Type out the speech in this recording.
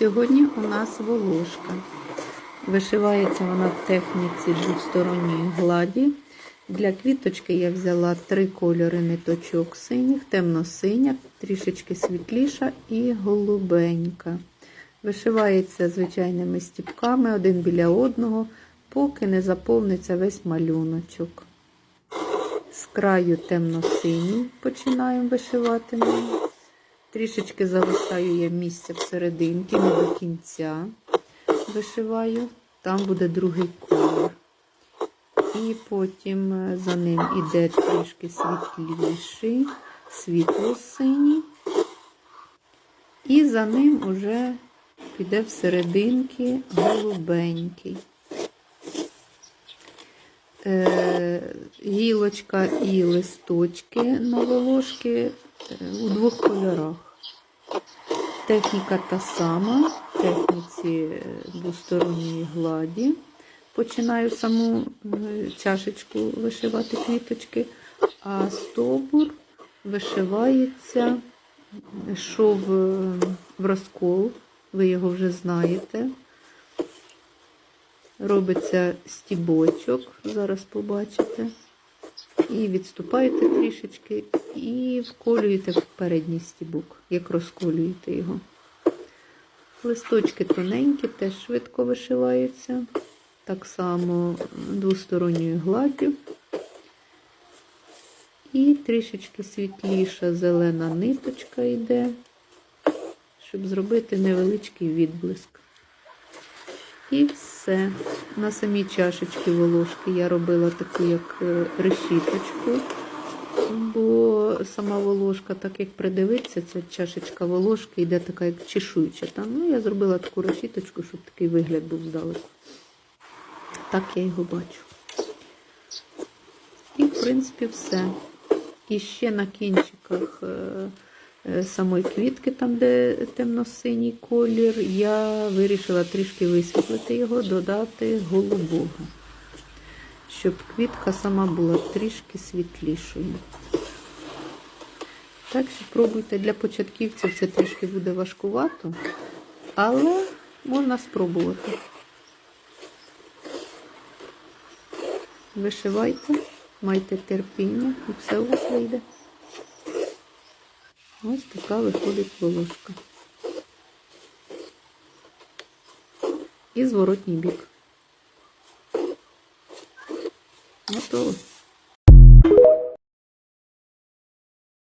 Сьогодні у нас волошка. Вишивається вона в техніці двосторонньої гладі. Для квіточки я взяла три кольори ниточок синіх, темно-синя, трішечки світліша і голубенька. Вишивається звичайними стіпками один біля одного, поки не заповниться весь малюночок. З краю темно-синій починаємо вишивати. ми. Трішечки залишаю я місця всерединки, не до кінця вишиваю. Там буде другий колір. І потім е, за ним іде трішки світліший, світло-синій. І за ним уже піде всерединки голубенький. Е, гілочка і листочки на волошки у двох кольорах. Техніка та сама, техніці двосторонньої гладі. Починаю саму е, чашечку вишивати квіточки, а стовбур вишивається, шов в розкол, ви його вже знаєте. Робиться стібочок, зараз побачите. І відступаєте трішечки і вколюєте в передній стібок, як розколюєте його. Листочки тоненькі, теж швидко вишиваються. Так само двосторонньою гладдю. І трішечки світліша зелена ниточка йде, щоб зробити невеличкий відблиск. І все. На самій чашечці волошки я робила таку як е, решіточку, бо сама волошка, так як придивиться, ця чашечка волошки йде така, як чешуюча. Там. Ну, я зробила таку решіточку, щоб такий вигляд був здалеку. Так я його бачу. І, в принципі, все. І ще на кінчиках. Е, самої квітки, там, де темно-синій колір, я вирішила трішки висвітлити його, додати голубого, щоб квітка сама була трішки світлішою. Так що пробуйте для початківців це трішки буде важкувато, але можна спробувати. Вишивайте, майте терпіння і все у вас вийде. Ось така виходить волошка. І зворотній бік. Готово.